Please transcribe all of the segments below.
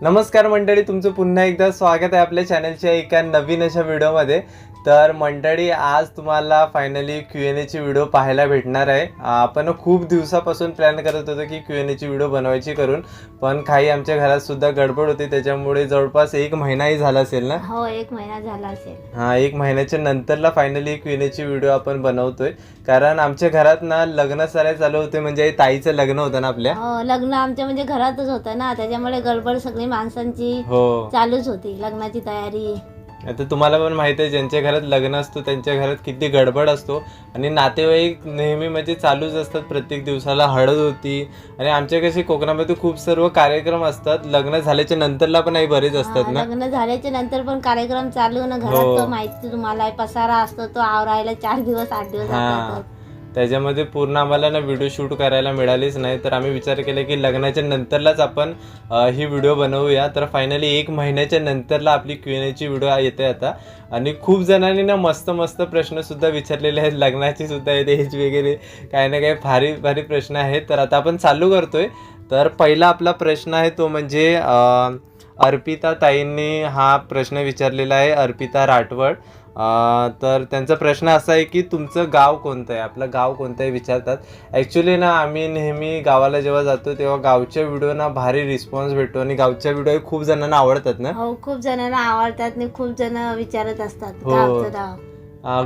नमस्कार मंडळी तुमचं पुन्हा एकदा स्वागत आहे आपल्या चॅनलच्या एका नवीन अशा व्हिडिओमध्ये तर मंडळी आज तुम्हाला फायनली क्यू एन एची व्हिडिओ पाहायला भेटणार आहे. आपण खूप दिवसापासून प्लॅन करत होतो की क्यू एन एची व्हिडिओ बनवायची करून पण काही आमच्या घरात सुद्धा गडबड होती त्याच्यामुळे जवळपास एक महिनाही झाला असेल ना? हो एक महिना झाला असेल. हा एक महिन्याच्या नंतरला फायनली क्यू एन एची व्हिडिओ आपण बनवतोय. कारण आमच्या घरात ना लग्न सराय चालू होते म्हणजे ताईचं लग्न होतं ना आपल्या? हो लग्न आमच्या म्हणजे घरातच होतं ना त्याच्यामुळे गडबड सगळी माणसांची हो. चालूच होती लग्नाची तयारी. आता तुम्हाला पण माहिती आहे ज्यांच्या घरात लग्न असतो त्यांच्या घरात किती गडबड असतो. आणि नातेवाईक नेहमी म्हणजे चालूच असतात प्रत्येक दिवसाला हळद होती. आणि आमच्या कसे कोकणामध्ये खूप सर्व कार्यक्रम असतात. लग्न झाल्याच्या नंतरला पण आई बरेच असतात हा, ना? लग्न झाल्याच्यानंतर पण कार्यक्रम चालू ना हो. घरात तो माहिती तुम्हाला आहे, पसारा असतो तो आवरायला चार दिवस आठ दिवस हा. त्याच्यामध्ये पूर्ण आम्हाला ना व्हिडिओ शूट करायला मिळालीच नाही. तर आम्ही विचार केला की लग्नाच्या नंतरलाच आपण ही व्हिडिओ बनवूया. तर फायनली एक महिन्याच्या नंतरला आपली क्विनेची व्हिडिओ येते आता. आणि खूप जणांनी ना मस्त मस्त प्रश्नसुद्धा विचारलेले आहेत. लग्नाची सुद्धा आहेत वगैरे काही ना काही भारी भारी प्रश्न आहेत. तर आता आपण चालू करतोय. तर पहिला आपला प्रश्न आहे तो म्हणजे अर्पिता ताईंनी हा प्रश्न विचारलेला आहे. अर्पिता राठवड. तर त्यांचा प्रश्न असा आहे की तुमचं गाव कोणतं आहे? आपलं गाव कोणतं आहे विचारतात. ॲक्च्युली ना आम्ही नेहमी गावाला जेव्हा जातो तेव्हा गावच्या व्हिडिओना भारी रिस्पॉन्स भेटतो आणि गावच्या व्हिडिओ खूप जणांना आवडतात ना? हो खूप जणांना आवडतात आणि खूप जण विचारत असतात हो.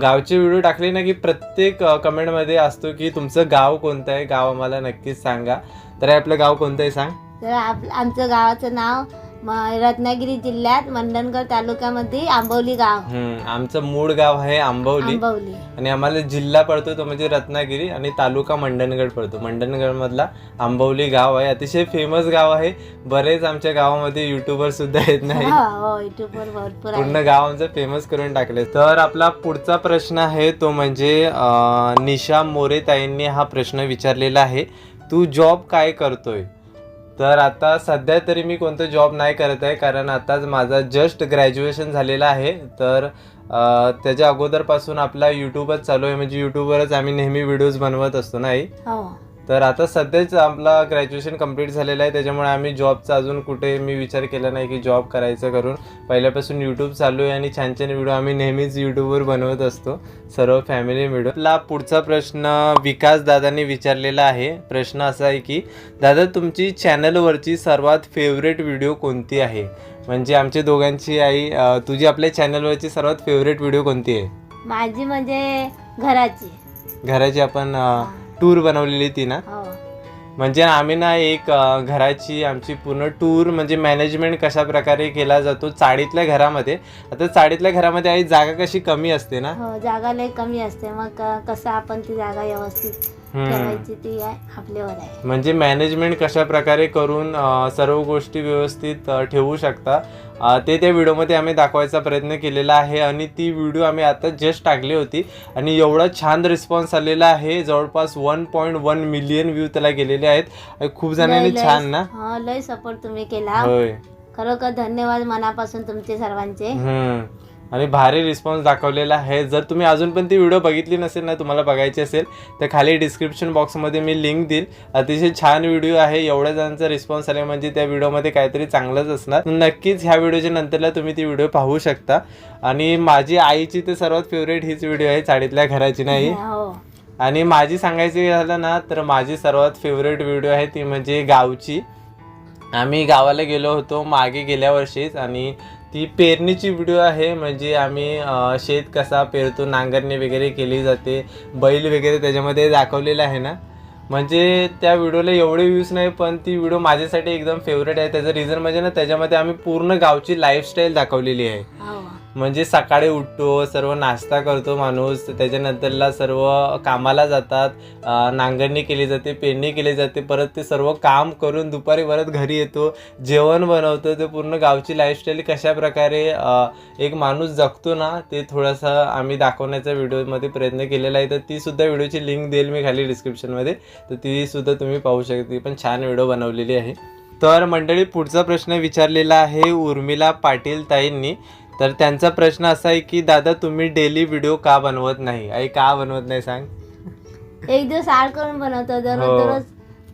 गावचं व्हिडिओ टाकले ना की प्रत्येक कमेंटमध्ये असतो की तुमचं गाव कोणतं आहे? गाव आम्हाला नक्कीच सांगा. तर हे आपलं गाव कोणतं आहे सांग? तर आमचं गावाचं नाव म- रत्नागिरी जिल्ह्यात मंडणगड तालुक्यामध्ये आंबवली गाव. हम्म, आमचं मूळ गाव आहे आंबवली. आंबवली. आणि आम्हाला जिल्हा पडतो तो म्हणजे रत्नागिरी आणि तालुका मंडणगड पडतो. मंडणगड मधला आंबवली गाव आहे. अतिशय फेमस गाव आहे. बरेच आमच्या गावामध्ये युट्यूबर सुद्धा येत नाही? हो हो भरपूर आहे पूर्ण गाव आमचं फेमस करून टाकले तर आपला पुढचा प्रश्न आहे तो म्हणजे अं, निशा मोरे ताईंनी हा प्रश्न विचारलेला आहे. तू जॉब काय करतोय? तर आता सध्या तरी मी कोणतं जॉब नाही करत आहे कारण आताच माझा जस्ट ग्रॅज्युएशन झालेलं आहे. तर त्याच्या अगोदरपासून आपला यूट्यूबच चालू आहे. म्हणजे यूट्यूबवरच आम्ही नेहमी व्हिडिओज बनवत असतो नाही? हो. तर आता सध्याच आपला ग्रॅज्युएशन कंप्लीट झालेलं आहे. त्याच्यामुळे आम्ही जॉबचा अजून कुठे मी विचार केला नाही की जॉब करायचं करून. पहिल्यापासून यूट्यूब चालू आहे आणि छान छान व्हिडिओ आम्ही नेहमीच यूट्यूबवर बनवत असतो. सर्व फॅमिली व्हिडिओ आपला पुढचा प्रश्न विकास दादांनी विचारलेला आहे. प्रश्न असा आहे की दादा तुमची चॅनलवरची सर्वात फेवरेट व्हिडिओ कोणती आहे? म्हणजे आमच्या दोघांची आई तुझी आपल्या चॅनलवरची सर्वात फेवरेट व्हिडिओ कोणती आहे? माझी म्हणजे घराची. घराची आपण टूर बनवलेली ती ना. हो. म्हणजे आम्ही ना एक अ, घराची आमची पूर्ण टूर म्हणजे मॅनेजमेंट कशा प्रकारे केला जातो चाळीतल्या घरामध्ये. आता चाळीतल्या घरामध्ये आई जागा कशी कमी असते ना? हो जागा लय कमी असते. मग क- कसं आपण ती जागा व्यवस्थित ती आपल्यावर आहे. म्हणजे मॅनेजमेंट कशा प्रकारे करून अ, सर्व गोष्टी व्यवस्थित अ, ठेवू शकता? अ, ते त्या व्हिडिओमध्ये आम्ही दाखवायचा प्रयत्न केलेला आहे आणि ती व्हिडिओ आम्ही आता जस्ट टाकली होती. आणि एवढा छान रिस्पॉन्स आलेला आहे. जवळपास one point one million view त्याला गेलेले आहेत. आणि खूप जणांनी लय- लय- छान ना? हो लय सपोर्ट तुम्ही केला. होय. खरोखर धन्यवाद मनापासून तुमचे सर्वांचे. हम्म. आणि भारी रिस्पॉन्स दाखवलेला आहे. जर तुम्ही अजून पण ती व्हिडिओ बघितली नसेल ना तुम्हाला बघायची असेल तर खाली डिस्क्रिप्शन बॉक्समध्ये मी लिंक देईल. अतिशय छान व्हिडिओ आहे. एवढ्या जणांचा रिस्पॉन्स आले म्हणजे त्या व्हिडिओमध्ये काहीतरी चांगलंच असणार. नक्कीच ह्या व्हिडिओच्या नंतरला तुम्ही ती व्हिडिओ पाहू शकता. आणि माझी आईची तर सर्वात फेवरेट हीच व्हिडिओ आहे चाळीतल्या घराची नाही? हो. आणि माझी सांगायची झालं ना तर माझी सर्वात फेवरेट व्हिडिओ आहे ती म्हणजे गावची. आम्ही गावाला गेलो होतो मागे गेल्या वर्षीच आणि ती पेरणीची व्हिडिओ आहे. म्हणजे आम्ही शेत कसा पेरतो नांगरणी वगैरे केली जाते बैल वगैरे त्याच्यामध्ये दाखवलेलं आहे ना. म्हणजे त्या व्हिडिओला एवढे व्ह्यूज नाही पण ती व्हिडिओ माझ्यासाठी एकदम फेवरेट आहे. त्याचं रिझन म्हणजे ना त्याच्यामध्ये आम्ही पूर्ण गावची लाईफस्टाईल दाखवलेली आहे. हो. म्हणजे सकाळी उठतो सर्व नाश्ता करतो माणूस त्याच्यानंतरला सर्व कामाला जातात नांगरणी केली जाते पेरणी केली जाते परत ते सर्व काम करून दुपारी परत घरी येतो जेवण बनवतो ते पूर्ण गावची लाईफस्टाईल कशा प्रकारे एक माणूस जगतो ना ते थोडंसं आम्ही दाखवण्याचा व्हिडिओमध्ये प्रयत्न केलेला आहे तर तीसुद्धा व्हिडिओची लिंक देईल मी खाली डिस्क्रिप्शनमध्ये तर तीसुद्धा तुम्ही पाहू शकते पण छान व्हिडिओ बनवलेली आहे. तर मंडळी पुढचा प्रश्न विचारलेला आहे उर्मिला पाटील ताईंनी तर त्यांचा प्रश्न असा आहे की दादा तुम्ही डेली व्हिडिओ का बनवत नाही? आई का बनवत नाही? सांग. एक दिवस आड करून बनवतो हो. दररोज दररोज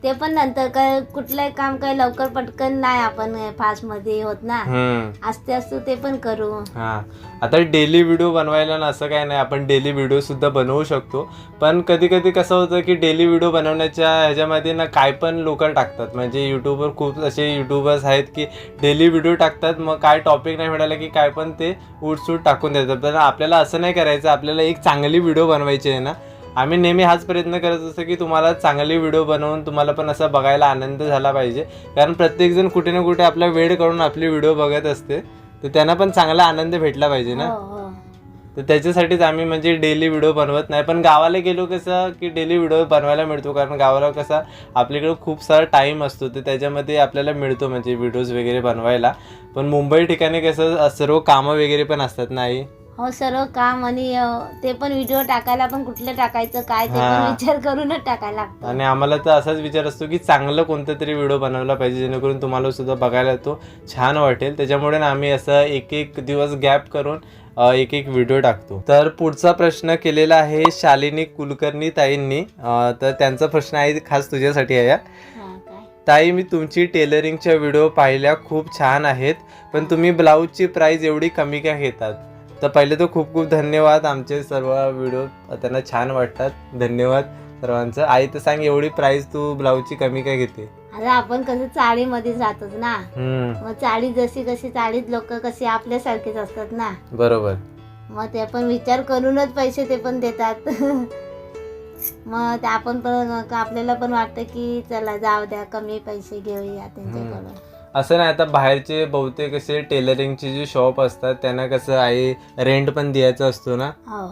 ते पण नंतर काय कुठलंही काम काय लवकर पटकन नाही आपण फास्टमध्ये होत ना. हम्म. असते असतो ते पण करू. हा. आता डेली व्हिडिओ बनवायला ना असं काय नाही आपण डेली व्हिडिओ सुद्धा बनवू शकतो. पण कधी कधी कसं होतं की डेली व्हिडिओ बनवण्याच्या ह्याच्यामध्ये ना काय पण लोक टाकतात. म्हणजे यूट्यूबवर खूप असे यूट्यूबर्स आहेत की डेली व्हिडिओ टाकतात मग काय टॉपिक नाही मिळालं की काय पण ते उठसूट टाकून देतात. पण आपल्याला असं नाही करायचं आपल्याला एक चांगली व्हिडिओ बनवायची आहे ना. आम्ही नेहमी हाच प्रयत्न करत असतो की तुम्हाला चांगली व्हिडिओ बनवून तुम्हाला पण असं बघायला आनंद झाला पाहिजे. कारण प्रत्येकजण कुठे ना कुठे आपला वेळ काढून आपली व्हिडिओ बघत असते. तर त्यांना पण चांगला आनंद भेटला पाहिजे ना. हो हो. तर त्याच्यासाठीच आम्ही म्हणजे डेली व्हिडिओ बनवत नाही. पण गावाला गेलो कसं की डेली व्हिडिओ बनवायला मिळतो. कारण गावाला कसा आपल्याकडे खूप सारा टाईम असतो. तर त्याच्यामध्ये आपल्याला मिळतो म्हणजे व्हिडिओज वगैरे बनवायला. पण मुंबई ठिकाणी कसं सर्व कामं वगैरे पण असतात नाही सर्व काम आणि ते पण व्हिडिओ टाकायला पण कुठलं टाकायचं काय ते हा. पण विचार करूनच टाकायला लागतं. आणि आम्हाला तर असाच विचार असतो की चांगलं कोणतं तरी व्हिडिओ बनवला पाहिजे जेणेकरून तुम्हाला सुद्धा बघायला तो छान वाटेल. त्याच्यामुळे ना आम्ही असं एक एक दिवस गॅप करून अ, एक एक व्हिडिओ टाकतो. तर पुढचा प्रश्न केलेला आहे शालिनी कुलकर्णी ताईंनी. अ, तर त्यांचा प्रश्न आहे खास तुझ्यासाठी आहे. हा. हा, काय? ताई मी तुमची टेलरिंगच्या व्हिडिओ पाहिल्या खूप छान आहेत. पण तुम्ही ब्लाऊजची प्राईस एवढी कमी का घेतात? तर पहिले तर खूप खूप धन्यवाद आमचे सर्व व्हिडिओ त्यांना छान वाटतात. धन्यवाद सर्वांचं. आई तर सांग एवढी प्राईस तू ब्लाऊजची कमी काय घेते? आता आपण कसं चाळीमध्येच राहतोच ना. हम्म, मग चाळी जशी कशी चाळीत लोक कशी आपल्यासारखेच असतात ना. बरोबर. मग ते पण विचार करूनच पैसे ते पण देतात. मग ते आपण पण आपल्याला पण वाटतं की चला जाऊ द्या कमी पैसे घेऊया त्यांच्याकडून. असं नाही आता बाहेरचे बहुतेक असे टेलरिंगचे जे शॉप असतात त्यांना कसं आई रेंट पण द्यायचा असतो ना? हो.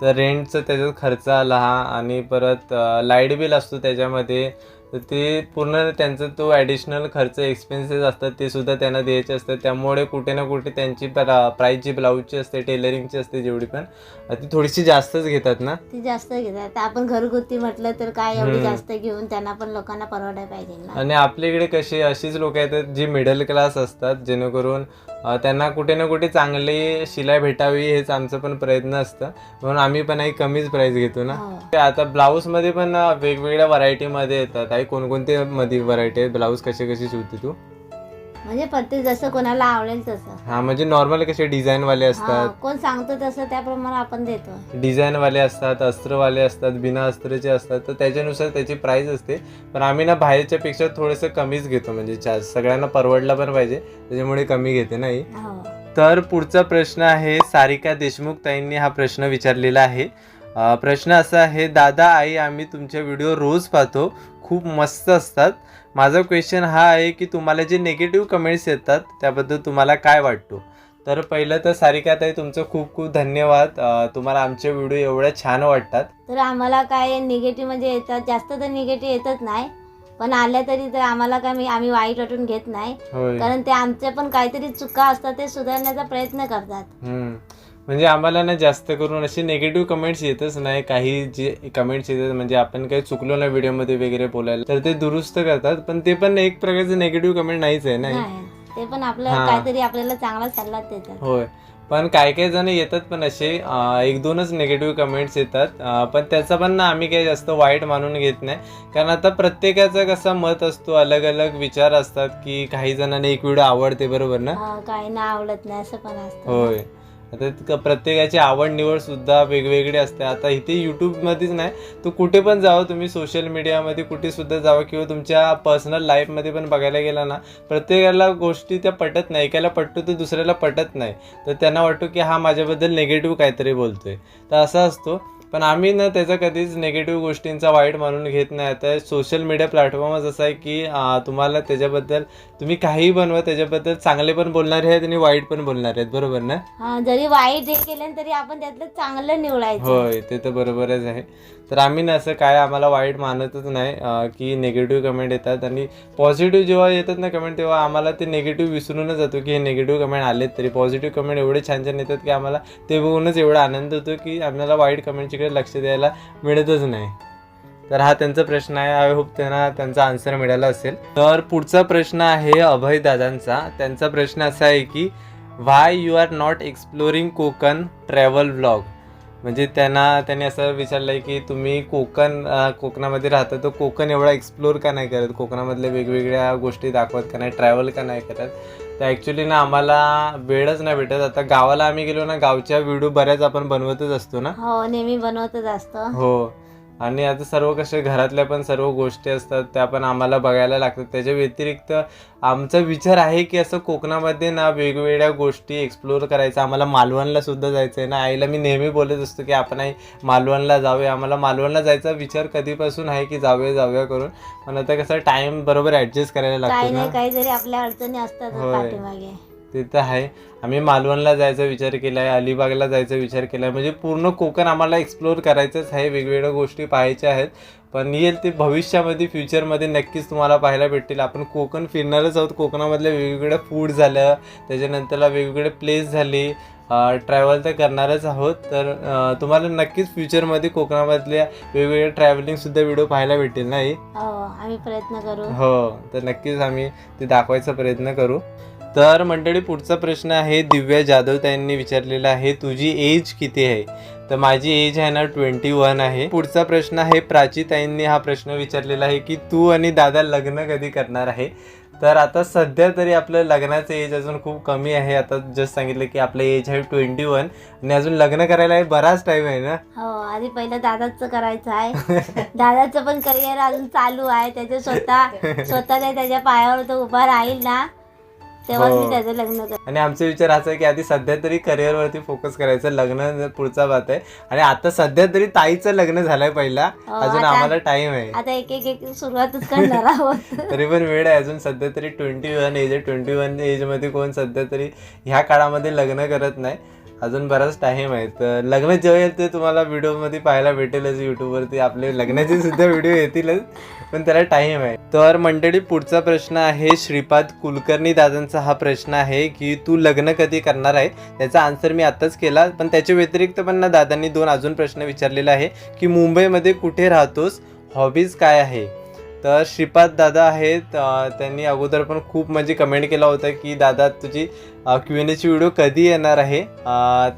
तर रेंटचं त्याच्यात खर्च आला हा आणि परत लाइट बिल असतो त्याच्यामध्ये. तर ते पूर्ण त्यांचा तो ॲडिशनल खर्च एक्सपेन्सेस असतात ते सुद्धा त्यांना द्यायचे असतात. त्यामुळे कुठे ना कुठे त्यांची प्राईस जी ब्लाऊजची असते टेलरिंगची असते जेवढी पण ती थोडीशी जास्तच घेतात ना? ती जास्त घेतात. आपण घरगुती म्हटलं तर काय एवढी. जास्त घेऊन त्यांना पण लोकांना परवडायला पाहिजे आणि आपल्याकडे कशी अशीच लोक येतात जी मिडल क्लास असतात जेणेकरून त्यांना कुठे ना कुठे चांगली शिलाई भेटावी हेच आमचं पण प्रयत्न असतं. म्हणून आम्ही पण एक कमीच प्राईस घेतो ना? हो. ते आता ब्लाऊजमध्ये पण वेगवेगळ्या व्हरायटी मध्ये येतात. आई कोणकोणते मध्ये व्हरायटी आहेत? ब्लाऊज कसे कसे शिवते तू? म्हणजे प्रत्येक जसं कोणाला आवडेल तसं. हा म्हणजे नॉर्मल कसे डिझाईन वाले हा, असतात? कोण सांगतो तसं त्याप्रमाणे आपण देतो. डिझाईन वाले असतात अस्त्रवाले असतात बिना अस्त्रचे असतात तर त्याच्यानुसार त्याची प्राइस असते. पण आम्ही ना बाहेरच्या पेक्षा थोडंसं कमीच घेतो म्हणजे चार्ज सगळ्यांना परवडला पण पाहिजे त्याच्यामुळे कमी घेते नाही? हो. तर पुढचा प्रश्न आहे सारिका देशमुख ताईंनी हा प्रश्न विचारलेला आहे. अ, प्रश्न असा आहे दादा आई आम्ही तुमचे व्हिडिओ रोज पाहतो. खूप मस्त असतात. माझा क्वेश्चन हा आहे की तुम्हाला जे निगेटिव्ह कमेंट्स येतात त्याबद्दल तुम्हाला काय वाटतो? तर पहिलं तर सारिका ताई तुमचं खूप खूप धन्यवाद. तुम्हाला आमचे व्हिडिओ एवढ्या छान वाटतात. तर आम्हाला काय निगेटिव्ह म्हणजे येतात जास्त तर निगेटिव्ह येतच नाही. पण आल्या तरी तर आम्हाला काय मी आम्ही वाईट वाटून घेत नाही. होय. कारण ते आमच्या पण काहीतरी चुका असतात ते सुधारण्याचा प्रयत्न करतात. हम्म. म्हणजे आम्हाला ना जास्त करून असे निगेटिव्ह कमेंट्स येतच नाही. काही जे कमेंट्स येतात म्हणजे आपण काही चुकलो ना व्हिडिओमध्ये वगैरे बोलायला तर ते दुरुस्त करतात. पण ते पण एक प्रकारचं निगेटिव्ह कमेंट नाहीच आहे नाही नाही ते पण आपलं. काहीतरी आपल्याला चांगला सल्ला देतात. होय. पण काय काय जण येतात पण असे एक दोनच निगेटिव्ह कमेंट्स येतात. पण त्याचा पण ना आम्ही काही जास्त वाईट मानून घेत नाही. कारण आता प्रत्येकाचा कसा मत असतो अलग अलग विचार असतात की काही जणांना एक व्हिडिओ आवडते बरोबर ना? काही ना आवडत नाही असं पण असतं. होय. आता प्रत्येकाची आवड निवड सुद्धा वेगवेगळी असते. आता इथे यूट्यूबमध्येच नाही. तू कुठे पण जावं तुम्ही सोशल मीडियामध्ये कुठे सुद्धा जावं किंवा तुमच्या पर्सनल लाईफमध्ये पण बघायला गेला ना प्रत्येकाला गोष्टी त्या पटत नाही. एकाला पटतो तर दुसऱ्याला पटत नाही. तर त्यांना वाटतो की हा माझ्याबद्दल निगेटिव्ह काहीतरी बोलतोय. तर असा असतो. पण आम्ही ना त्याचा कधीच निगेटिव्ह गोष्टींचा वाईट मानून घेत नाही. आता सोशल मीडिया प्लॅटफॉर्मच असा आहे की तुम्हाला त्याच्याबद्दल तुम्ही काहीही बनवा त्याच्याबद्दल चांगले पण बोलणारे आहेत आणि वाईट पण बोलणारे आहेत. बरोबर ना? हा जरी वाईट हे केलं तरी आपण त्यातलं चांगलं निवडायचं. होय ते तर बरोबरच आहे. तर आम्ही ना असं काय आम्हाला वाईट मानतच नाही की निगेटिव्ह कमेंट येतात आणि पॉझिटिव्ह जेव्हा येतात ना कमेंट तेव्हा आम्हाला ते निगेटिव्ह विसरूनच जातो की हे निगेटिव्ह कमेंट आलेत तरी. पॉझिटिव्ह कमेंट एवढे छान छान येतात की आम्हाला ते बघूनच एवढा आनंद होतो की आम्हाला वाईट कमेंटच्याकडे लक्ष द्यायला मिळतच नाही. तर हा त्यांचा प्रश्न आहे. आय होप त्यांना त्यांचा आन्सर मिळाला असेल. तर पुढचा प्रश्न आहे अभय दादांचा. त्यांचा प्रश्न असा आहे की why you are not exploring Konkan travel vlog म्हणजे त्यांना त्यांनी असं विचारलंय की तुम्ही कोकण कोकणामध्ये राहता तर कोकण एवढा एक्सप्लोर का नाही करत? कोकणामधल्या वेगवेगळ्या गोष्टी दाखवत का नाही? ट्रॅव्हल का नाही करत? तर ॲक्च्युली ना आम्हाला वेळच नाही भेटत. आता गावाला आम्ही गेलो ना गावच्या व्हिडिओ बऱ्याच आपण बनवतच असतो ना? हो नेहमी बनवतच असतो. हो. आणि आता सर्व कसे घरातल्या पण सर्व गोष्टी असतात त्या पण आम्हाला बघायला लागतात. त्याच्या व्यतिरिक्त आमचा विचार आहे की असं कोकणामध्ये ना वेगवेगळ्या गोष्टी एक्सप्लोर करायचं. आम्हाला मालवणला सुद्धा जायचं आहे ना. आईला मी नेहमी बोलत असतो की आपण आई मालवणला जाऊया. आम्हाला मालवणला जायचा विचार कधीपासून आहे की जाऊया जाऊया करून. पण आता कसं टाइम बरोबर ऍडजस्ट करायला काही लागतो ना. नाही काही जरी आपल्या अडचणी असतात होय. पाठीमागे. ते तर आहे. आम्ही मालवणला जायचा विचार केला आहे अलिबागला जायचा विचार केला आहे म्हणजे पूर्ण कोकण आम्हाला एक्सप्लोर करायचंच आहे वेगवेगळ्या गोष्टी पाहायच्या आहेत. पण येईल ते भविष्यामध्ये फ्युचरमध्ये नक्कीच तुम्हाला पाहायला भेटतील. आपण कोकण फिरणारच आहोत. कोकणामधल्या वेगवेगळ्या फूड झालं त्याच्यानंतरला वेगवेगळे प्लेस झाले. ट्रॅव्हल तर करणारच आहोत. तर तुम्हाला नक्कीच फ्युचरमध्ये कोकणामधल्या वेगवेगळ्या ट्रॅव्हलिंगसुद्धा व्हिडिओ पाहायला भेटेल नाही? हो आम्ही प्रयत्न करू. हो तर नक्कीच आम्ही ते दाखवायचा प्रयत्न करू. तर मंडळी पुढचा प्रश्न आहे दिव्या जाधव त्यांनी विचारलेला आहे तुझी एज किती आहे? तर माझी एज आहे ना ट्वेंटी वन आहे. पुढचा प्रश्न आहे प्राची ताईंनी हा प्रश्न विचारलेला आहे की तू आणि दादा लग्न कधी करणार आहे? तर आता सध्या तरी आपलं लग्नाचं एज अजून खूप कमी आहे. आता जस्ट सांगितलं की आपलं एज आहे ट्वेंटी वन आणि अजून लग्न करायला बराच टाइम आहे ना? हो आधी पहिलं दादाचं करायचं आहे. दादाचं पण करिअर अजून चालू आहे. त्याच्या स्वतः स्वतः त्याच्या पायावर तो उभा राहील ना. तेव्हा हो. मी त्याचं लग्न कर आणि आमचा विचार असा आहे की आधी सध्या तरी करिअरवरती फोकस करायचं लग्न पुढचा बात आहे. आणि आता सध्या तरी ताईचं लग्न झालंय पहिला. हो, अजून आता- आम्हाला टाइम आहे. आता एक एक एक सुरुवातच करणार आहोत. तरी पण वेळ आहे अजून. सध्या तरी ट्वेंटी वन एज आहे. ट्वेंटी वन एजमध्ये कोण सध्या तरी ह्या काळामध्ये लग्न करत नाही. अजून बराच टाइम आहे. तर लग्न जेव्हा येईल ते तुम्हाला व्हिडिओमध्ये पाहायला भेटेलच यूट्यूबवरती आपले लग्नाचे सुद्धा व्हिडिओ येतीलच पण त्याला टाइम आहे. तर मंडळी पुढचा प्रश्न आहे श्रीपाद कुलकर्णी दादांचा. हा प्रश्न आहे की तू लग्न कधी करणार आहे? त्याचा आन्सर मी आत्ताच केला पण त्याच्या व्यतिरिक्त पण ना दादांनी दोन अजून प्रश्न विचारलेला आहे की मुंबईमध्ये कुठे राहतोस? हॉबीज काय आहे? तर श्रीपाद दादा आहेत. त्यांनी अगोदर पण खूप म्हणजे कमेंट केला होता की दादा तुझी क्यू एन एची व्हिडिओ कधी येणार आहे?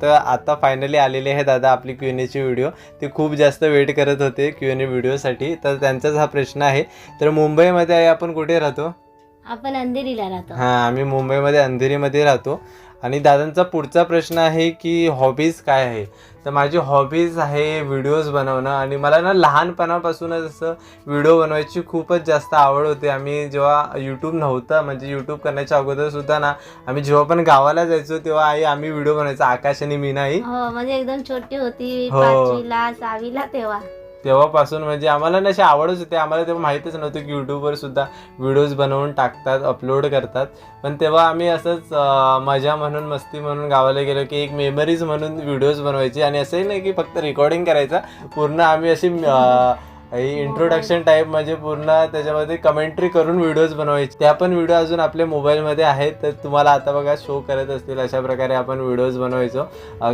तर आता फायनली आलेली आहे दादा आपली क्यू एन एची व्हिडिओ ते खूप जास्त वेट करत होते क्यू एन ए व्हिडिओसाठी तर त्यांचाच हा प्रश्न आहे. तर मुंबईमध्ये आपण कुठे राहतो? आपण अंधेरीला राहतो. हां आम्ही मुंबईमध्ये अंधेरीमध्ये राहतो. आणि दादांचा पुढचा प्रश्न आहे की हॉबीज काय आहे? तर माझी हॉबीज आहे व्हिडिओज बनवणं आणि मला ना लहानपणापासूनच असं व्हिडिओ बनवायची खूपच जास्त आवड होती. आम्ही जेव्हा यूट्यूब नव्हतं म्हणजे यूट्यूब करण्याच्या अगोदर सुद्धा ना आम्ही जेव्हा पण गावाला जायचो तेव्हा आई आम्ही व्हिडिओ बनवायचो आकाश आणि मी नाही हो म्हणजे एकदम छोटी होती हो. पाचवीला सहावीला तेव्हा. तेव्हापासून म्हणजे आम्हाला ना असे आवडच होते. आम्हाला तेव्हा माहीतच नव्हतं की यूट्यूबवर सुद्धा व्हिडिओज बनवून टाकतात अपलोड करतात. पण तेव्हा आम्ही असंच मजा म्हणून मस्ती म्हणून गावाला गेलो की एक मेमरीज म्हणून व्हिडिओज बनवायची. आणि असंही नाही की फक्त रेकॉर्डिंग करायचा. पूर्ण आम्ही अशी इंट्रोडक्शन टाईप म्हणजे पूर्ण त्याच्यामध्ये कमेंट्री करून व्हिडिओज बनवायचे. त्या पण व्हिडिओ अजून आपल्या मोबाईलमध्ये आहेत. तर तुम्हाला आता बघा शो करत असतील अशा प्रकारे आपण व्हिडिओज बनवायचो.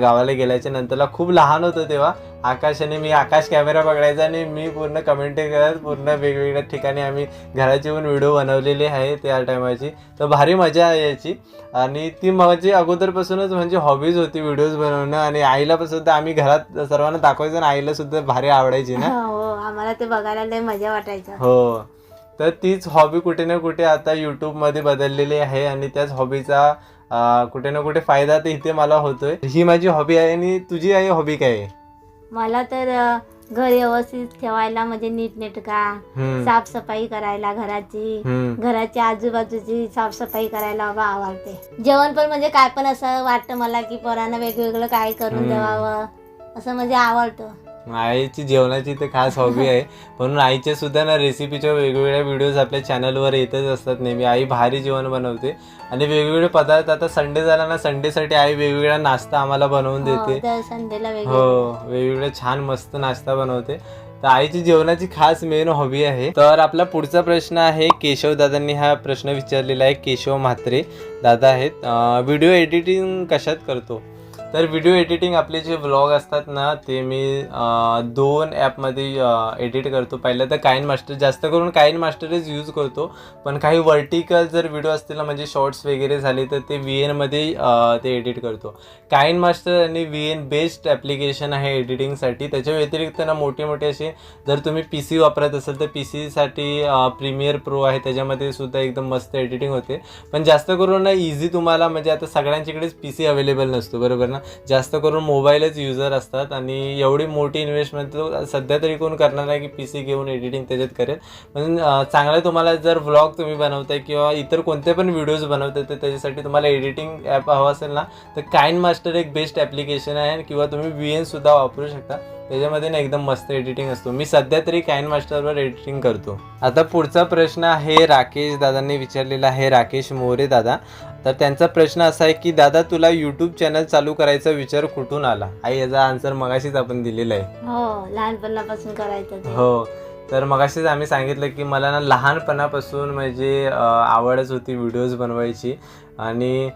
गावाला गेल्याच्या नंतरला खूप लहान होतं तेव्हा. आकाश आणि मी आकाश कॅमेरा पकडायचा आणि मी पूर्ण कमेंट्री करत पूर्ण वेगवेगळ्या ठिकाणी आम्ही घराची पण व्हिडिओ बनवलेली आहे त्या टायमाची तर भारी मजा यायची आणि ती माझी अगोदरपासूनच म्हणजे हॉबीज होती व्हिडिओज बनवणं आणि आईला पण सुद्धा आम्ही घरात सर्वांना दाखवायचं आणि आईला सुद्धा भारी आवडायची ना. हो आम्हाला ते बघायला लय मजा वाटायचं. हो. तर तीच हॉबी कुठे ना कुठे आता यूट्यूबमध्ये बदललेली आहे आणि त्याच हॉबीचा कुठे ना कुठे फायदा तर इथे मला होतोय. ही माझी हॉबी आहे आणि तुझी आहे हॉबी काय आहे? मला तर घर व्यवस्थित ठेवायला म्हणजे नीटनेटका साफसफाई करायला घराची. घराच्या आजूबाजूची साफसफाई करायला बाबा आवडते जेवण पण म्हणजे काय पण असं वाटतं मला की पोरांना वेगवेगळं काय करून. द्यावं असं म्हणजे आवडतं आईची जेवणाची तर खास हॉबी आहे. म्हणून आईच्या सुद्धा ना रेसिपीच्या वेगवेगळ्या व्हिडिओज आपल्या चॅनलवर येतच असतात नेहमी. आई भारी जेवण बनवते. आणि वेगवेगळे पदार्थ आता संडे झाला ना संडेसाठी आई वेगवेगळा नाश्ता आम्हाला बनवून हो, देते. संडेला हो वेगवेगळे छान मस्त नाश्ता बनवते. तर आईची जेवणाची खास मेन हॉबी आहे. तर आपला पुढचा प्रश्न आहे केशव दादांनी हा प्रश्न विचारलेला आहे. केशव म्हात्रे दादा आहेत. व्हिडिओ एडिटिंग कशात करतो? तर व्हिडिओ एडिटिंग आपले जे व्लॉग असतात ना ते मी दोन ॲपमध्ये एडिट करतो. पहिलं तर काइन मास्टर जास्त करून काइन मास्टरच यूज करतो. पण काही वर्टिकल जर व्हिडिओ असतील ना म्हणजे शॉर्ट्स वगैरे झाले तर ते व्ही एनमध्ये ते एडिट करतो. काइन मास्टर आणि व्ही एन बेस्ट ॲप्लिकेशन आहे एडिटिंगसाठी त्याच्या व्यतिरिक्त ना मोठे मोठे असे जर तुम्ही पी सी वापरत असाल तर पी सीसाठी प्रीमियर प्रो आहे. त्याच्यामध्ये सुद्धा एकदम मस्त एडिटिंग होते. पण जास्त करून ना इझी तुम्हाला म्हणजे आता सगळ्यांच्याकडेच पी सी अवेलेबल नसतो. बरोबर ना? जास्त करून मोबाईलच युजर असतात आणि एवढी मोठी इन्व्हेस्टमेंट तो सध्या तरी कोण करणार नाही की पी सी घेऊन एडिटिंग त्याच्यात करेल. पण चांगलं तुम्हाला जर व्लॉग तुम्ही बनवताय किंवा इतर कोणते पण व्हिडिओज बनवताय तर त्याच्यासाठी तुम्हाला एडिटिंग ॲप हवं असेल ना तर काइन मास्टर एक बेस्ट ॲप्लिकेशन आहे किंवा तुम्ही व्ही एन सुद्धा वापरू शकता. त्याच्यामध्ये ना एकदम मस्त एडिटिंग असतो. मी सध्या तरी काइन मास्टरवर एडिटिंग करतो. आता पुढचा प्रश्न आहे राकेश दादांनी विचारलेला आहे. राकेश मोरे दादा तर त्यांचा प्रश्न असा आहे की दादा तुला यूट्यूब चॅनल चालू करायचा विचार कुठून आला? आई याचा आन्सर मगाशीच आपण दिलेला आहे. हो लहानपणापासून करायचं ते. हो तर मगाशीच आम्ही सांगितलं की मला ना लहानपणापासून म्हणजे अं, आवडच होती व्हिडिओज बनवायची आणि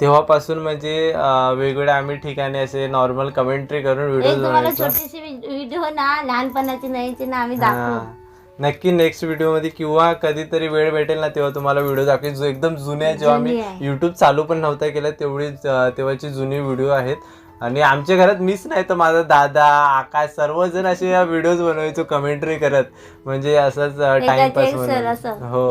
तेव्हापासून म्हणजे अं, वेगवेगळ्या आम्ही ठिकाणी असे नॉर्मल कमेंट्री करून एक व्हिडिओज तुम्हाला बनवायचो. छोटीशी व्हिडिओ ना लहानपणाची नाहीची ना आम्ही हा. नक्की नेक्स्ट व्हिडिओमध्ये किंवा कधीतरी वेळ भेटेल ना तेव्हा तुम्हाला व्हिडिओ दाखवेल जो एकदम जुने जेव्हा आम्ही. युट्यूब चालू पण नव्हता केला तेवढी तेव्हाची जुनी व्हिडिओ आहेत आणि आमच्या घरात मीच नाही तर माझा दादा आकाश सर्वजण असे या व्हिडिओज बनवायचो कमेंट्री करत. म्हणजे असंच टाइमपास हो.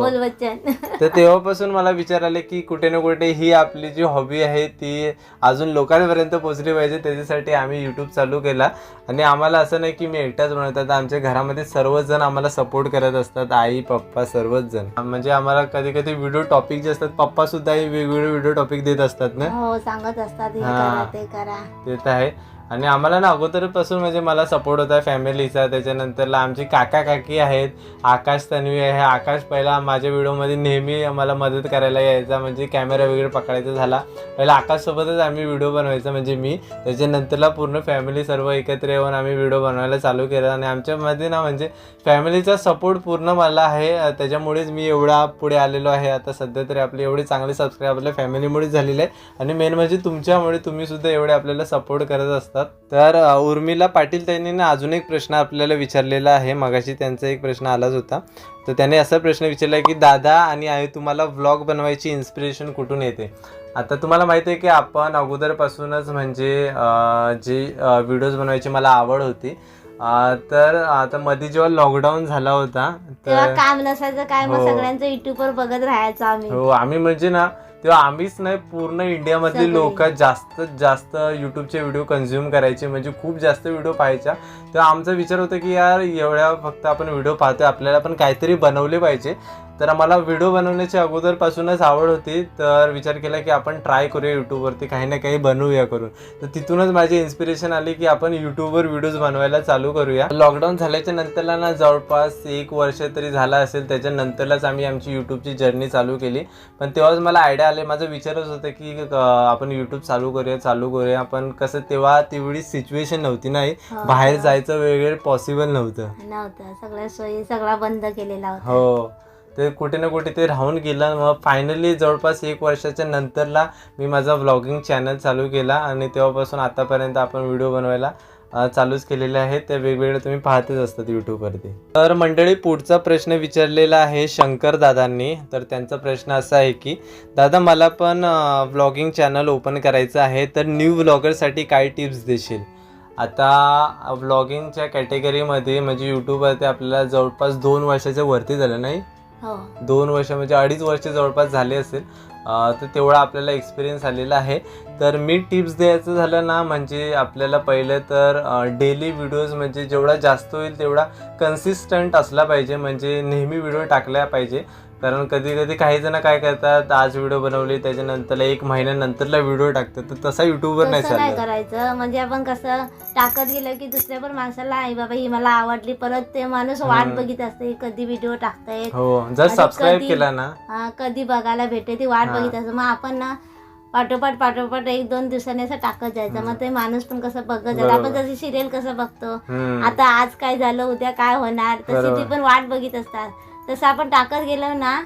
तर तेव्हापासून मला विचार आले की कुठे ना कुठे ही आपली जी हॉबी आहे ती अजून लोकांपर्यंत पोहोचली पाहिजे. त्याच्यासाठी आम्ही यूट्यूब चालू केला. आणि आम्हाला असं नाही की मी एकटाच बनवतात आमच्या घरामध्ये सर्वच जण आम्हाला सपोर्ट करत असतात. आई पप्पा सर्वच जण म्हणजे आम्हाला कधी कधी व्हिडिओ टॉपिक जे असतात पप्पा सुद्धा वेगवेगळे व्हिडिओ टॉपिक देत असतात ना? हो सांगत असतात. हा. करा ते करा. देत आहे. आणि आम्हाला ना अगोदरपासून म्हणजे मला सपोर्ट होता फॅमिलीचा त्याच्यानंतरला आमची काका काकी आहेत. आकाश तन्वी आहे. आकाश पहिला माझ्या व्हिडिओमध्ये नेहमी आम्हाला मदत करायला यायचा. म्हणजे कॅमेरा वगैरे पकडायचा झाला. पहिला आकाशसोबतच आम्ही व्हिडिओ बनवायचा म्हणजे मी. त्याच्यानंतरला पूर्ण फॅमिली सर्व एकत्र येऊन आम्ही व्हिडिओ बनवायला चालू केला. आणि आमच्यामध्ये ना म्हणजे फॅमिलीचा सपोर्ट पूर्ण मला आहे. त्याच्यामुळेच मी एवढा पुढे आलेलो आहे. आता सध्या तरी आपले एवढे चांगले सबस्क्राईब आपल्या फॅमिलीमुळेच झालेले आहे आणि मेन म्हणजे तुमच्यामुळे तुम्हीसुद्धा एवढे आपल्याला सपोर्ट करत असता. असतात तर उर्मिला पाटील त्यांनी ना अजून एक प्रश्न आपल्याला विचारलेला आहे. मगाशी त्यांचा एक प्रश्न आलाच होता. तर त्याने असा प्रश्न विचारला की दादा आणि आई तुम्हाला व्लॉग बनवायची इन्स्पिरेशन कुठून येते? आता तुम्हाला माहिती आहे की आपण अगोदरपासूनच म्हणजे जे व्हिडिओज बनवायची मला आवड होती. तर आता मध्ये जेव्हा लॉकडाऊन झाला होता तेव्हा काम नसायचं काय मग हो. सगळ्यांचं युट्यूब वर बघत राहायचो आम्ही. हो आम्ही म्हणजे ना तेव्हा आम्हीच नाही पूर्ण इंडियामधली. लोक जास्त जास्त युट्यूबचे व्हिडिओ कन्झ्युम करायचे म्हणजे खूप जास्त व्हिडिओ पाहायच्या तेव्हा आमचा विचार होता की यार एवढ्या फक्त आपण व्हिडिओ पाहतोय आपल्याला पण काहीतरी बनवले पाहिजे. तर आम्हाला व्हिडिओ बनवण्याची अगोदरपासूनच आवड होती. तर विचार केला की आपण ट्राय करूया यूट्यूबवरती काही ना काही बनवूया करून. तर तिथूनच माझी इन्स्पिरेशन आली की आपण यूट्यूबवर व्हिडिओज बनवायला चालू करूया. लॉकडाऊन झाल्याच्या नंतरला ना जवळपास एक वर्ष तरी झाला असेल त्याच्यानंतरलाच आम्ही आमची यूट्यूबची जर्नी चालू केली. पण तेव्हाच मला आयडिया आले. माझा विचारच होता की आपण यूट्यूब चालू करूया चालू करूया. पण कसं तेव्हा तेवढी सिच्युएशन नव्हती नाही. बाहेर जायचं वगैरे पॉसिबल नव्हतं. नव्हतं. सगळ्या सोयी सगळा बंद केलेला होता. हो. ते कुठे ना कुठे ते राहून गेलं मग फायनली जवळपास एक वर्षाच्या नंतरला मी माझा व्लॉगिंग चॅनल चालू केला आणि तेव्हापासून आतापर्यंत आपण व्हिडिओ बनवायला चालूच केलेले आहेत. ते वेगवेगळे तुम्ही पाहतच असतात यूट्यूबवरती तर मंडळी पुढचा प्रश्न विचारलेला आहे शंकर दादांनी. तर त्यांचा प्रश्न असा आहे की दादा मला पण व्लॉगिंग चॅनल ओपन करायचं आहे. तर न्यू व्लॉगरसाठी काय टिप्स देशील? आता व्लॉगिंगच्या कॅटेगरीमध्ये म्हणजे यूट्यूबवरती आपल्याला जवळपास दोन वर्षाच्या वरती झालं नाही? हो. दोन वर्ष म्हणजे अडीच वर्ष जवळपास झाले असेल. तर तेवढा आपल्याला एक्सपिरियन्स आलेला आहे. तर मी टिप्स द्यायचं झालं ना म्हणजे आपल्याला पहिलं तर डेली व्हिडिओज म्हणजे जेवढा जास्त होईल तेवढा कन्सिस्टंट असला पाहिजे. म्हणजे नेहमी व्हिडिओ टाकल्या पाहिजे. कारण कधी कधी काही जण काय करतात आज व्हिडिओ बनवली त्याच्यानंतर एक महिन्यानंतरला व्हिडिओ टाकतात तर तसा युट्यूबवर नाही तसं नाही करायचं म्हणजे आपण कसं टाकत गेलं की दुसऱ्या पण माणसाला आई बाबा ही मला आवडली परत ते माणूस वाट. बघित असते कधी व्हिडिओ टाकतायत हो जर आणि सबस्क्राईब कधी- केला ना हा, कधी बघायला भेटते ती वाट. बघित असते मग आपण ना पाठोपाठ पाठोपाठ एक दोन दिवसांनी असं टाकत जायचं. मग ते माणूस पण कसं बघत जायचं आपण बरोबर. जशी सिरियल कसं बघतो हम्म. आता आज काय झालं उद्या काय होणार तशी बरोबर. ती पण वाट बघित असतात तसं आपण टाकत गेलो ना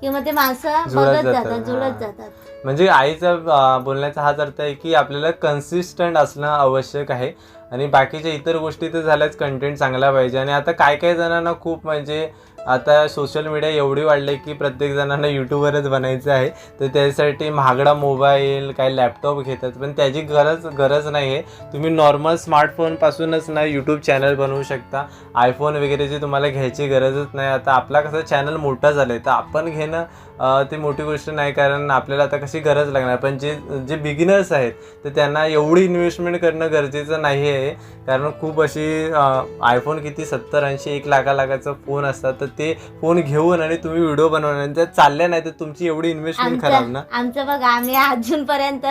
की मग ते माणसं जुळत बघत जातात, जातात हा. जुळत जातात. म्हणजे आईचा अं, बोलण्याचा हाच अर्थ आहे की आपल्याला कन्सिस्टंट असणं आवश्यक आहे. आणि बाकीच्या इतर गोष्टी तर झाल्याच कंटेंट चांगला पाहिजे. आणि आता काय काय जणांना खूप म्हणजे आता सोशल मीडिया एवढी वाढले की प्रत्येक जणांना यूट्यूबवरच बनायचं आहे. तर त्यासाठी महागडा मोबाईल काही लॅपटॉप घेतात. पण त्याची गरज गरज नाही आहे तुम्ही नॉर्मल स्मार्टफोनपासूनच ना यूट्यूब चॅनल बनवू शकता. आयफोन वगैरेची तुम्हाला घ्यायची गरजच नाही. आता आपला कसं चॅनल मोठा झालं आहे तर आपण घेणं ती मोठी गोष्ट नाही कारण आपल्याला आता कशी गरज लागणार? पण जे जे बिगिनर्स आहेत तर त्यांना एवढी इन्व्हेस्टमेंट करणं गरजेचं नाही आहे कारण खूप अशी आयफोन किती सत्तर ऐंशी एक लाखा लाखाचा फोन असतात तर ते फोन घेऊन आणि तुम्ही व्हिडिओ बनवणार आणि त्या चालल्या नाही तर तुमची एवढी इन्व्हेस्टमेंट खराब ना? आमचं आमचं बघा आम्ही अजूनपर्यंत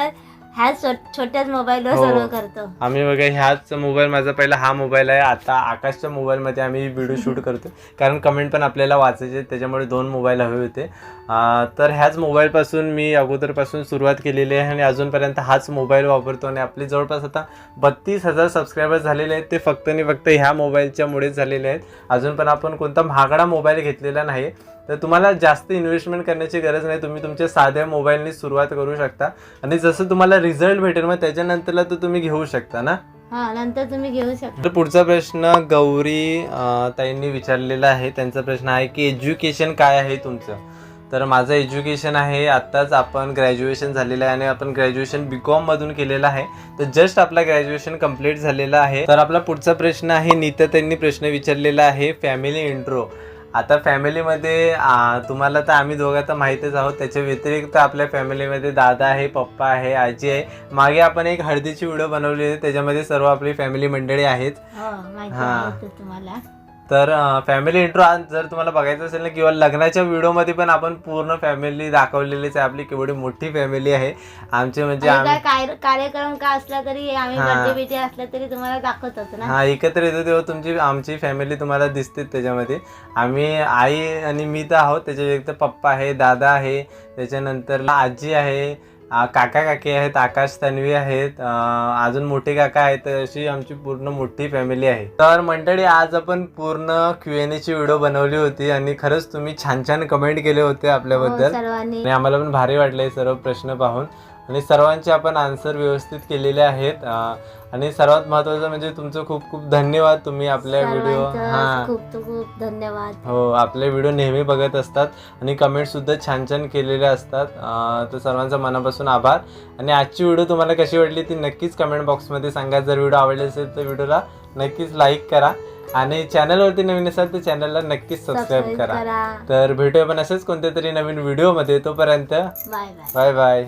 ह्या छो- छोट्याच मोबाईलवर हो. सर्व करतो. आम्ही बघा ह्याच मोबाईल माझा पहिला हा मोबाईल आहे. आता आकाशच्या मोबाईलमध्ये आम्ही व्हिडिओ शूट करतो कारण कमेंट पण आपल्याला वाचायचे. त्याच्यामुळे दोन मोबाईल हवे होते. अं, तर ह्याच मोबाईलपासून मी अगोदरपासून सुरुवात केलेली आहे आणि अजूनपर्यंत हाच मोबाईल वापरतो आणि आपले जवळपास आता बत्तीस हजार सबस्क्रायबर झालेले आहेत. ते फक्त आणि फक्त ह्या मोबाईलच्यामुळेच झालेले आहेत. अजून पण आपण कोणता महागडा मोबाईल घेतलेला नाही तर तुम्हाला जास्त इन्व्हेस्टमेंट करण्याची गरज नाही. तुम्ही तुमच्या साध्या मोबाईलने सुरुवात करू शकता. आणि जसं तुम्हाला रिझल्ट भेटेल मग त्याच्यानंतरला तर तुम्ही घेऊ शकता ना? हा नंतर तुम्ही घेऊ शकता. तर पुढचा प्रश्न गौरी अं, ताईंनी विचारलेला आहे. त्यांचा प्रश्न आहे की एज्युकेशन काय आहे तुमचं? तर माझं एज्युकेशन आहे आत्ताच आपण ग्रॅज्युएशन झालेलं आहे आणि आपण ग्रॅज्युएशन बी कॉममधून केलेलं आहे. तर जस्ट आपला ग्रॅज्युएशन कंप्लीट झालेलं आहे. तर आपला पुढचा प्रश्न आहे नीता त्यांनी प्रश्न विचारलेला आहे फॅमिली इंट्रो आता फॅमिलीमध्ये तुम्हाला तर आम्ही दोघं तर माहीतच आहोत. त्याच्या व्यतिरिक्त आपल्या फॅमिलीमध्ये दादा आहे पप्पा आहे आजी आहे. मागे आपण एक हळदीची व्हिडिओ बनवली आहे. त्याच्यामध्ये सर्व आपली फॅमिली मंडळी आहेत. हो तर फॅमिली इंट्रो जर तुम्हाला बघायचं असेल ना किंवा लग्नाच्या व्हिडिओमध्ये पण आपण पूर्ण फॅमिली दाखवलेलीच आहे. आपली केवढी मोठी फॅमिली आहे. आमचे म्हणजे कार्यक्रम का असला तरी आम्ही असला तरी तुम्हाला दाखवतोच ना. हा एकत्र येतो तेव्हा तुमची आमची फॅमिली तुम्हाला दिसते त्याच्यामध्ये. आम्ही आई आणि मी तर आहोत. त्याच्या व्यतिरिक्त पप्पा आहे दादा आहे. त्याच्यानंतर आजी आहे. काका काकी आहेत आकाश तन्वी आहेत अजून मोठे काका आहेत अशी आमची पूर्ण मोठी फॅमिली आहे. तर मंडळी आज आपण पूर्ण क्यू एन ची व्हिडिओ बनवली होती आणि खरंच तुम्ही छान छान कमेंट केले होते हो, आपल्याबद्दल सर्वांनी. आणि आम्हाला पण भारी वाटले सर्व प्रश्न पाहून. आणि सर्वांचे आपण आन्सर व्यवस्थित केलेले आहेत. आणि सर्वात महत्त्वाचं म्हणजे तुमचं खूप खूप धन्यवाद तुम्ही आपल्या व्हिडिओ हां. खूप खूप धन्यवाद. हो आपले व्हिडिओ नेहमी बघत असतात आणि कमेंटसुद्धा छान छान केलेले असतात. तर सर्वांचा मनापासून आभार. आणि आजची व्हिडिओ तुम्हाला कशी वाटली ती नक्कीच कमेंट बॉक्समध्ये सांगा. जर व्हिडिओ आवडले असेल तर व्हिडिओला नक्कीच लाईक करा. आणि चॅनलवरती नवीन असाल तर चॅनलला नक्कीच सबस्क्राईब करा. तर भेटूया पण असेच कोणत्या तरी नवीन व्हिडिओमध्ये तोपर्यंत बाय बाय बाय बाय